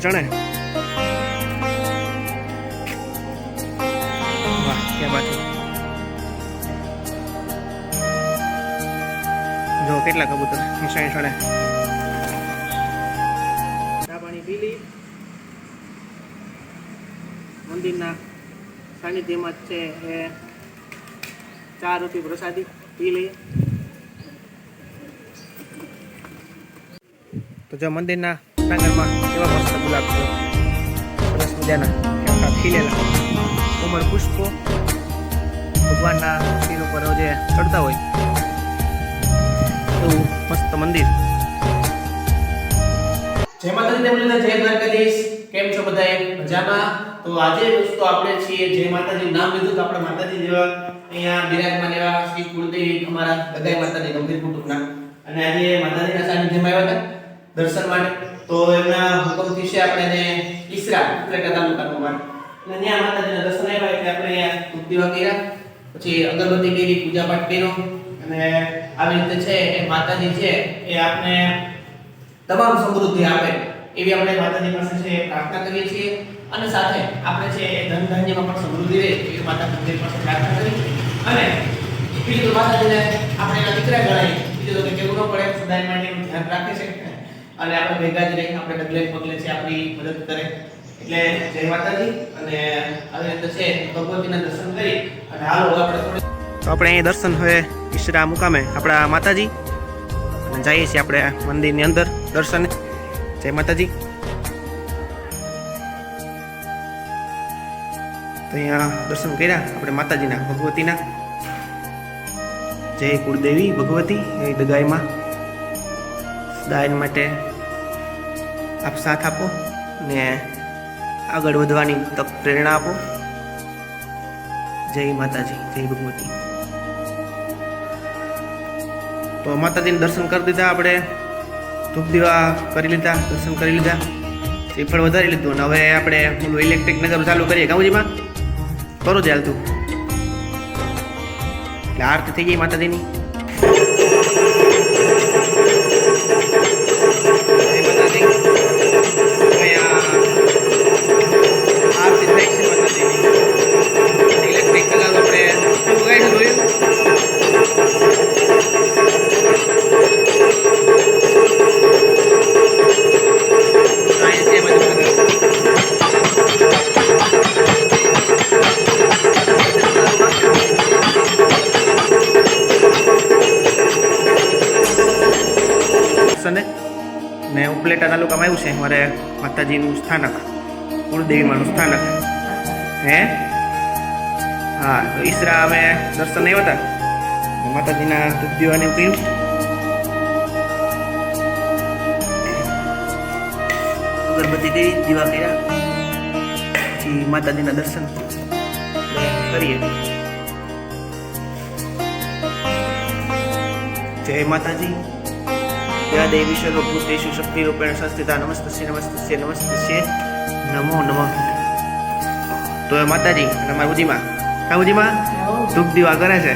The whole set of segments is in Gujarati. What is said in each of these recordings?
ચણ. ચણે. જો, કેટલા કબૂતર નિશાળ ચણે ચા પાણી પી મંદિરના સાનિધ્યમાં જ છે એ ચા રૂપી પ્રસાદી પી લઈએ તો જો મંદિરના પ્રાંગણમાં કેવા મસ્ત ગુલાબ છે. સરસ મજાના આખા ખીલેલા. ઉમર પુષ્પો. ભગવાનના શિર ઉપર જે ચડતા હોય, એવું મસ્ત મંદિર. જય માતાજી જય દ્વારકાધીશ. કેમ છો બધા મજામાં? તો આજે દોસ્તો આપણે છીએ જય માતાજી નામ લીધું તો આપણે માતાજી જેવા, અહીંયા બિરાજમાન એવા શ્રી કુળદેવી અમારા બધા માતાજી ગંભીર કુટુંબના. અને આજે માતાજીના સાનિધ્યમાં આવ્યા હતા. દર્શન માટે. તો એમના હુકમથી છે આપણે એને ઈસરા ઉપલેટા તાલુકાનું માન. અને ત્યાં માતાજીના દર્શન આવ્યા એટલે આપણે અહીંયા કર્યા. પછી અગરબત્તી કરી પૂજા પાઠ કર્યો. અને આવી રીતે છે એ માતાજી છે એ આપણે તમામ સમૃદ્ધિ આપે એવી આપણે માતાજી પાસે છે પ્રાર્થના કરીએ છીએ. અને સાથે આપણે છે ધન ધાન્યમાં પણ સમૃદ્ધિ રહે એવી માતા મંદિર પાસે પ્રાર્થના કરી અને બીજું તો માતાજીને આપણે એના દીકરા ગણાય. બીજું તો કેવું ન પડે. સદાય માટે ધ્યાન રાખે છે. અને આપણે ભેગા જ રહી આપણે ડગલે પગલે છે આપણી મદદ કરે. એટલે જય માતાજી, અને આવી રીતે છે ભગવતીના દર્શન કરી, અને હાલો આપણે થોડી તો આપણે અહીં દર્શન હવે ઈશરા મુકામે આપણા માતાજી. અને જઈએ છીએ આપણે મંદિરની અંદર દર્શને. જય માતાજી. તો અહીંયા દર્શન કર્યા આપણે માતાજીના, ભગવતીના. જય કુળદેવી ભગવતી, એ દગાઈમાં. દાયન માટે આપ સાથ આપો ને આગળ વધવાની તક પ્રેરણા આપો. જય માતાજી, જય ભગવતી. તો માતાજીને દર્શન કરી દીધા આપણે. ધૂપ દીવા કરી લીધા, દર્શન કરી લીધા. શ્રીફળ વધારી લીધું અને હવે આપણે પેલું ઇલેક્ટ્રિક નગર ચાલુ કરીએ. ગામજીમાં કરો જ હાલતું એટલે આરતી થઈ ગઈ માતાજીની. ઉપલેટા તાલુકામાં આવ્યું છે મારે માતાજીનું સ્થાનક, કુળદેવીમાનું સ્થાનક. હે? હા, તો ઈસરા અમે દર્શન આવ્યા હતા? માતાજીના દીવાને એવું કર્યું? અગરબત્તી દેવી દીવા કર્યા. પછી માતાજીના દર્શન કરીએ. જય માતાજી. ત્યાં દેવી સ્વરૂપ દેશી શક્તિ રૂપેણ સંસ્થિતા નમસ્તે નમસ્તે નમસ્તે નમો નમઃ તો એ માતાજી અને મારી બુદ્ધિમાં હા બુદ્ધિમાં દુઃખ દીવા કરે છે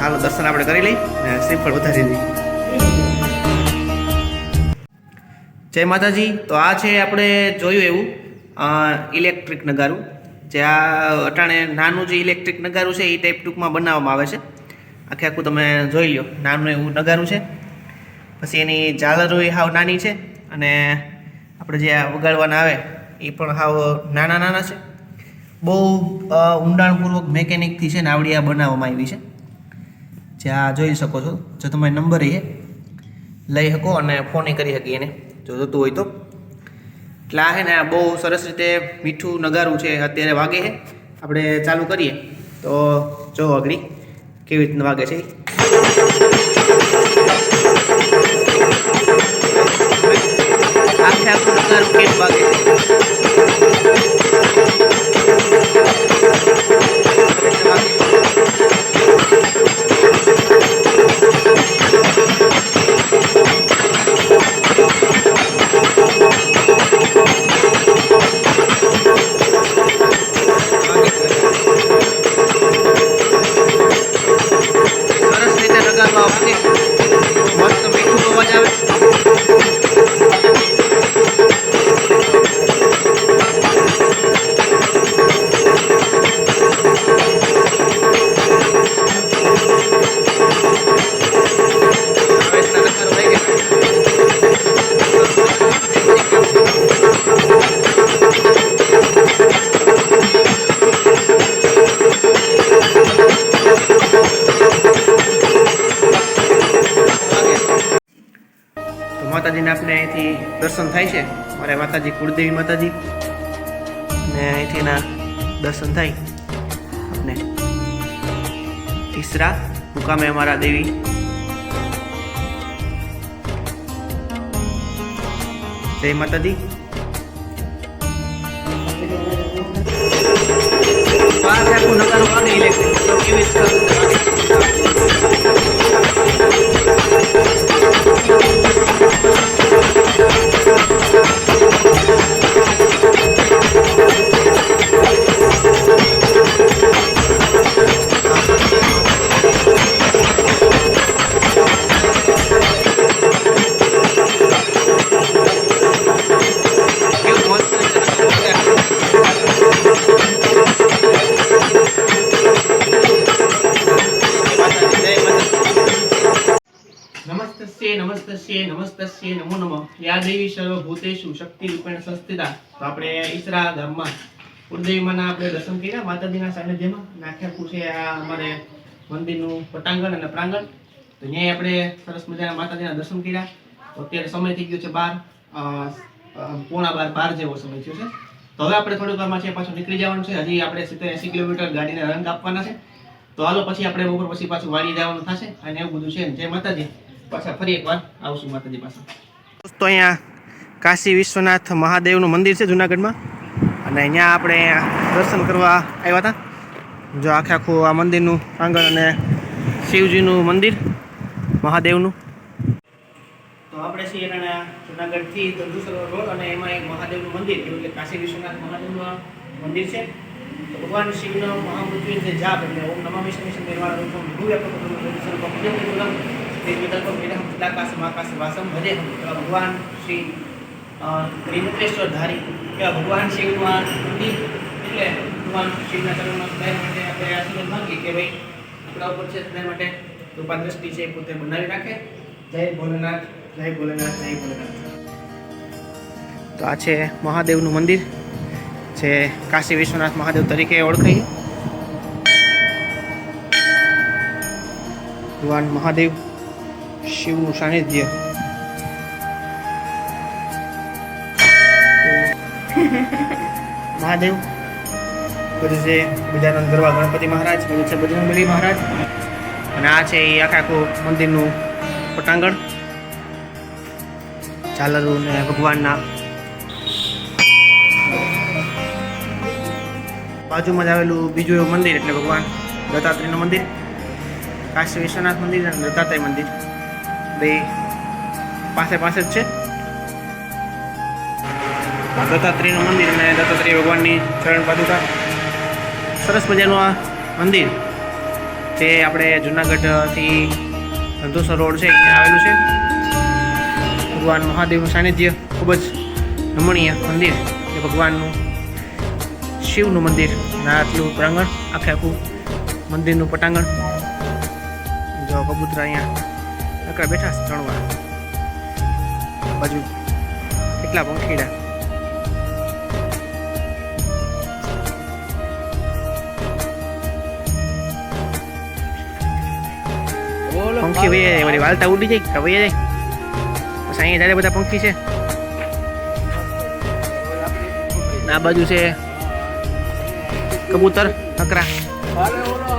હાલો દર્શન આપણે કરી લઈ અને શ્રીફળ વધારી દઈએ જય માતાજી તો આ છે આપણે જોયું એવું ઇલેક્ટ્રિક નગારું જે આ અટાણે નાનું જે ઇલેક્ટ્રિક નગારું છે એ ટાઈપ ટૂંકમાં બનાવવામાં આવે છે. આખે આખું તમે જોઈ લો નાનું એવું નગારું છે. પછી એની ઝાલરો એ હાવ નાની છે અને આપણે જે વગાડવાના આવે, એ પણ હાવ નાના નાના છે. બહુ ઊંડાણપૂર્વક મેકેનિકથી છે ને આવડી આ બનાવવામાં આવી છે. જે આ જોઈ શકો છો. જો તમારે નંબર એ લઈ શકો અને ફોન કરી શકીએ એને. જો જોતું હોય તો. એટલે આ છે ને બહુ સરસ રીતે મીઠું નગારું છે, અત્યારે વાગે છે. આપણે ચાલુ કરીએ. તો જો આગળ. કેવી રીતના વાગે છે? આખે આખું નગારું કેમ વાગે છે? અહીંથી દર્શન થાય છે. મારે માતાજી, કુળદેવી માતાજી. ને અહીંથી એના દર્શન થાય. આપણે તીસરા મુકામે અમારા દેવી. જય માતાજી. આખું નગારું કાઢી નમસ્તસ્ય નમસ્તસ્ય નમો નમઃ. યા દેવી સર્વભૂતેષુ શક્તિ રૂપેણ સંસ્થિતા તો આપણે ઈસરા ધામમાં કુળદેવીમાંના આપણે દર્શન કર્યા. માતાજીના સાનિધ્યમાં નાખ્યા છે આ અમારે મંદિરનું પટાંગણ અને પ્રાંગણ. તો ત્યાં આપણે સરસ મજાના માતાજીના દર્શન કર્યા. તો અત્યારે સમય થઈ ગયો છે બાર પોણા બાર બાર જેવો સમય થયો છે. તો હવે આપણે થોડીક વારમાં છે પાછું નીકળી જવાનું છે. હજી આપણે સિત્તેર એસી કિલોમીટર ગાડીને રંગ આપવાના છે. તો હાલો પછી આપણે બપોર પછી પાછું વાડી જવાનું થશે. અને એવું બધું છે. જય માતાજી. પાછા ફરી એકવાર આવશું માતાજી પાસે. દોસ્તો અહીંયા કાશી વિશ્વનાથ મહાદેવનું મંદિર છે જુનાગઢમાં. અને અહીંયા આપણે દર્શન કરવા આવ્યા હતા. જો આખે આખું આ મંદિરનું આંગણ અને શિવજીનું મંદિર મહાદેવનું. તો આપણે છીએ એના જુનાગઢથી તંદુસરોવર રોડ અને એમાં એક મહાદેવનું મંદિર એટલે કાશી વિશ્વનાથ મહાદેવનું મંદિર છે. તો ભગવાન શિવનો મહામૃત્યુંજય જાપ એટલે ઓમ નમા વિષ્ણુ વિષ્ણુ નિર્વાણ રૂપમ ભૂવ્યાપકમ સર્વમ પુણ્યમ તે વિકલ્પમ વિદહમ ચિદાકાશમ આકાશવાસમ ભજેહમ એવા ભગવાન શ્રી ત્રિનેત્રેશ્વર ધારી. એવા ભગવાન મંદિર એટલે ભગવાન શિવના ચરણમાં સદાય માટે આપણે આશીર્વાદ માંગીએ કે ભાઈ, આપણા ઉપર છે સદાય માટે કૃપા દ્રષ્ટિ છે પોતે બનાવી રાખે જય ભોલેનાથ જય ભોલેનાથ જય ભોલેનાથ. તો આ છે મહાદેવનું મંદિર, જે કાશી વિશ્વનાથ મહાદેવ તરીકે ઓળખાય. ભગવાન મહાદેવ શિવનું સાનિધ્ય મહાદેવ બધું છે ગજાનંદ ગરવા ગણપતિ મહારાજ બધું છે બજરંગબલી મહારાજ અને આ છે એ આખા આખું મંદિરનું પટાંગણ ઝાલરું ને ભગવાનના બાજુમાં જ આવેલું બીજું એવું મંદિર એટલે ભગવાન દત્તાત્રેયનું મંદિર કાશી વિશ્વનાથ મંદિર અને દત્તાત્રેય મંદિર બે પાસે પાસે જ છે. દત્તાત્રેયનું મંદિર અને દત્તાત્રેય ભગવાનની ચરણ પાદુકા સરસ મજાનું આ મંદિર. તે આપણે જુનાગઢથી ધંધોસર રોડ છે ત્યાં આવેલું છે. ભગવાન મહાદેવનું સાનિધ્ય, ખૂબ જ રમણીય મંદિર. એ ભગવાનનું શિવનું મંદિર આટલું પ્રાંગણ, આખે આખું મંદિરનું પટાંગણ. જો કબૂતરા અહીંયા નકરા બેઠા છે ચણવા બાજુ કેટલા પંખીડા. પંખી વહી જાય વળી વાલતા ઉડી જાય કે વહી જાય? પછી અહીંયા જ્યારે બધા પંખી છે. આ બાજુ છે કબૂતર નકરા.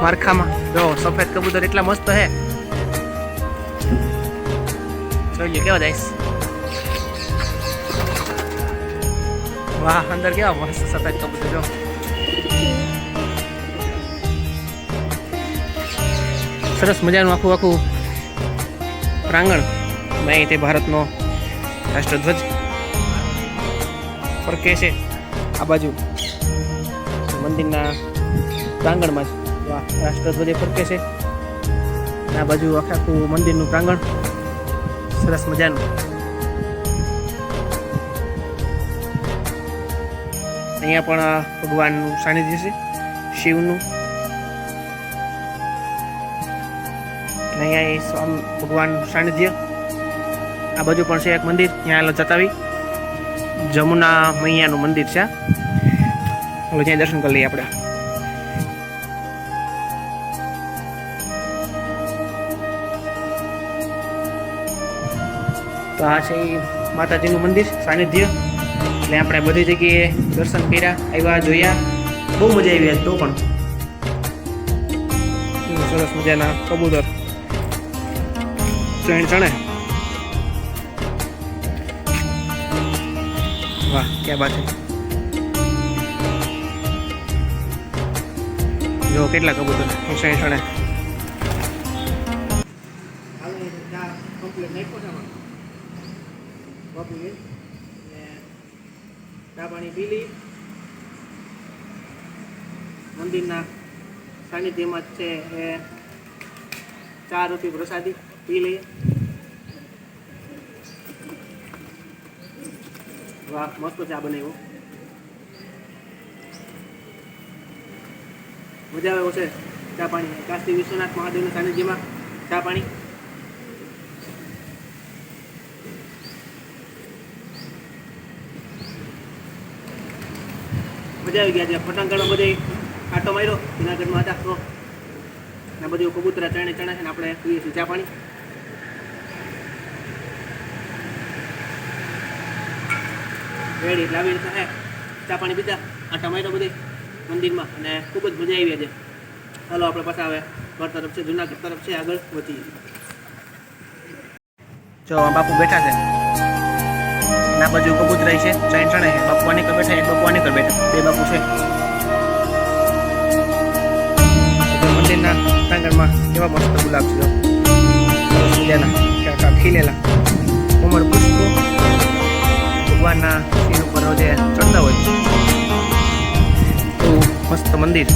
મારખામાં. જો સફેદ કબૂતર એટલા મસ્ત હે જોઈ લ્યો કેવા જાય વાહ અંદર કેવા મસ્ત સફેદ કબૂતર જો સરસ મજાનું આખું આખું પ્રાંગણ અહીં તે ભારતનો રાષ્ટ્રધ્વજ ફરકે છે. આ બાજુ મંદિરના પ્રાંગણમાં જ રાષ્ટ્રધ્વજ પર ફરકે છે. આ બાજુ આખે આખું મંદિરનું પ્રાંગણ સરસ મજાનું અહીંયા પણ ભગવાનનું સાનિધ્ય છે, શિવનું. અહીંયા એ સ્વામી ભગવાન સાનિધ્ય. આ બાજુ પણ છે એક મંદિર, ત્યાં જતાવી. જમુના મૈયાનું મંદિર છે ત્યાં દર્શન કરી લઈએ આપણે. તો આ છે માતાજીનું મંદિર, સાનિધ્ય. એટલે આપણે બધી જગ્યાએ દર્શન કર્યા, આવ્યા, જોયા. બહુ મજા આવી આજ તો પણ. સરસ મજાના કબૂતર. ચણ, ચણે. વાહ, ક્યાં બાત છે. જો કેટલા કબૂતર. ચણે ચણે. કોફી મિલ ને ચા પાણી પી લઈ મંદિરના સાનિધ્યમાં જ છે એ ચા રૂપી પ્રસાદી પી લઈએ વાહ, મસ્ત ચા બનાવ્યો. મજા આવે છે ચા પાણી. કાશી વિશ્વનાથ મહાદેવના સાનિધ્યમાં ચા પાણી. આવી ગયા છે. પટાંગણમાં બધે કાંટો માર્યો. જુનાગઢમાં હતા. તો ને બધું કબૂતરા ચણે ચણે છે ને આપણે પીએ છીએ ચા પાણી. રેડી એટલે આવી રીતે ચા પાણી પીતા આટા માર્યો બધે મંદિરમાં. અને ખૂબ જ મજા આવી છે ચાલો આપણે પાછા હવે ઘર તરફ છે, જુનાગઢ તરફ છે, આગળ વધીએ. જો, બાપુ બેઠા છે. ના બાજુ કબૂતરાઈ છે. ચણ ચણે છે. બાપુ આની કર બેઠા એક બાપુ કર બેઠા. બે બાપુ છે. મંદિરના પ્રાંગણમાં કેવા મસ્ત ગુલાબ છે. જો. કાકા ખીલેલા. કોમળ પુષ્પો. ભગવાનના શિર ઉપર જે ચડતા હોય. તો મસ્ત મંદિર.